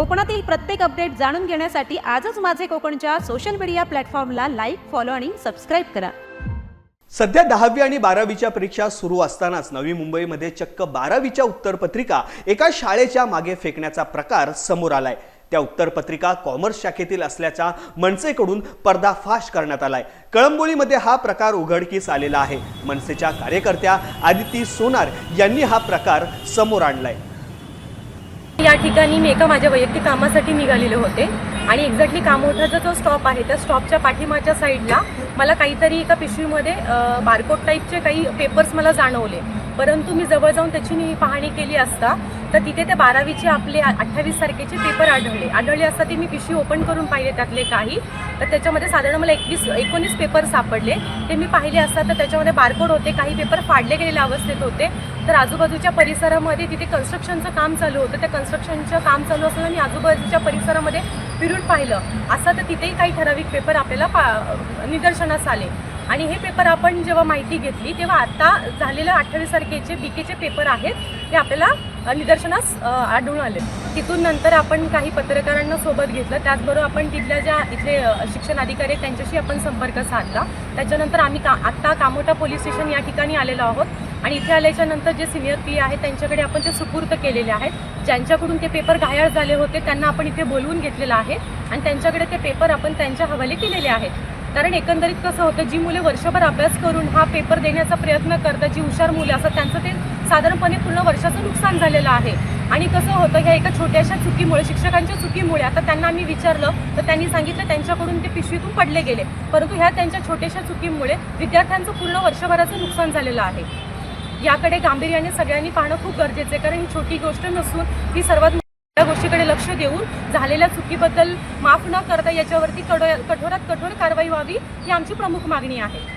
कोकणातील प्रत्येक अपडेट जाणून घेण्यासाठी आजच माझे कोकणच्या सोशल मीडिया प्लॅटफॉर्मला लाईक फॉलो आणि सबस्क्राईब करा. सध्या दहावी आणि बारावीच्या परीक्षा सुरू असतानाच नवी मुंबईमध्ये चक्क बारावीच्या उत्तरपत्रिका एका शाळेच्या मागे फेकण्याचा प्रकार समोर आलाय. त्या उत्तरपत्रिका कॉमर्स शाखेतील असल्याचा मनसेकडून पर्दाफाश करण्यात आलाय. कळंबोलीमध्ये हा प्रकार उघडकीस आलेला आहे. मनसेच्या कार्यकर्त्या आदिती सोनार यांनी हा प्रकार समोर आणलाय. या ठिकाणी मी एका माझ्या वैयक्तिक कामासाठी निघालेले होते. आणि एक्झॅक्टली कामोठाचा जो स्टॉप आहे त्या स्टॉपच्या पाठीमागच्या साईडला मला काहीतरी एका पिशवीमध्ये बारकोड टाईपचे काही पेपर्स मला जाणवले. परंतु मी जवळ जाऊन त्याची मी पाहणी केली असता तर तिथे ते बारावीचे आपले अठ्ठावीस तारखेचे पेपर आढळले. आढळले असता ते मी पिशवी ओपन करून पाहिले त्यातले काही. तर त्याच्यामध्ये साधारण मला एकवीस एकोणीस पेपर सापडले. ते मी पाहिले असता तर त्याच्यामध्ये बारकोड होते काही पेपर फाडले गेलेल्या अवस्थेत होते. तर आजूबाजूच्या परिसरामध्ये तिथे कन्स्ट्रक्शनचं काम चालू होतं. त्या कन्स्ट्रक्शनचं काम चालू असताना मी आजूबाजूच्या परिसरामध्ये फिरून पाहिलं. असं तर तिथेही काही ठराविक पेपर आपल्याला पा निदर्शन निदर्शनास आले. आणि हे पेपर आपण जेव्हा माहिती घेतली तेव्हा आता झालेल्या अठ्ठावीस तारखेचे बी केचे पेपर आहेत ते आपल्याला निदर्शनास आढळून आले. तिथून नंतर आपण काही पत्रकारांना सोबत घेतलं. त्याचबरोबर आपण तिथल्या ज्या इथले शिक्षण अधिकारी आहेत त्यांच्याशी आपण संपर्क साधला. त्याच्यानंतर आम्ही का आत्ता कामोटा पोलीस स्टेशन या ठिकाणी आलेलो आहोत. आणि इथे आल्याच्यानंतर जे सिनियर पी आहेत त्यांच्याकडे आपण ते सुपूर्त केलेले आहेत. ज्यांच्याकडून ते पेपर घायाळ झाले होते त्यांना आपण इथे बोलवून घेतलेलं आहे. आणि त्यांच्याकडे ते पेपर आपण त्यांच्या हवाले केलेले आहेत. कारण एकंदरीत कसं होतं जी मुले वर्षभर अभ्यास करून हा पेपर देण्याचा प्रयत्न करतात जी हुशार मुलं असतात त्यांचं ते साधारणपणे पूर्ण वर्षाचं नुकसान झालेलं आहे. आणि कसं होतं ह्या एका छोट्याशा चुकीमुळे शिक्षकांच्या चुकीमुळे आता त्यांना आम्ही विचारलं तर त्यांनी सांगितलं त्यांच्याकडून ते पिशवीतून पडले गेले. परंतु ह्या त्यांच्या छोट्याशा चुकीमुळे विद्यार्थ्यांचं पूर्ण वर्षभराचं नुकसान झालेलं आहे. याकडे गांभीर्याने सगळ्यांनी पाहणं खूप गरजेचं आहे कारण ही छोटी गोष्ट नसून ही सर्वात या गोष्टीकडे लक्ष देऊन झालेल्या चुकीबद्दल माफ न करता याच्यावरती कठोरात कठोर कारवाई व्हावी ही आमची प्रमुख मागणी आहे